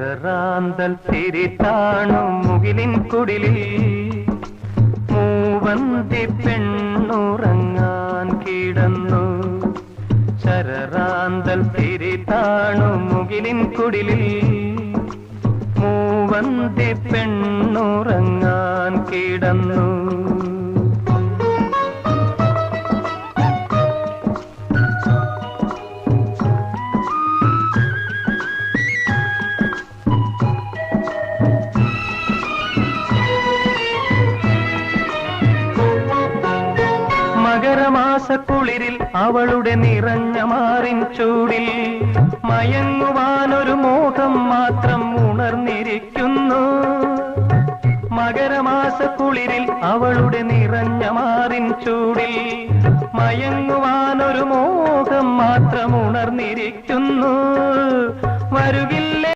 ശരറാന്തൽ തിരിത്താണു മുകിലിൻ കുടിലിൽ. മൂവന്തി പെണ്ണുറങ്ങാൻ കിടന്നു. ശരറാന്തൽ തിരിത്താണു മുകിലിൻ കുടിലിൽ. മൂവന്തി പെണ്ണുറങ്ങാൻ കിടന്നു. മകരമാസ കുളിരിൽ അവളുടെ നിറഞ്ഞ മാറിൻ ചൂടിൽ മയങ്ങുവാനൊരു മോഹം മാത്രം ഉണർന്നിരിക്കുന്നു. മകരമാസ കുളിരിൽ അവളുടെ നിറഞ്ഞ മാറിൻ ചൂടിൽ മയങ്ങുവാനൊരു മോഹം മാത്രം ഉണർന്നിരിക്കുന്നു. വരുകില്ലേ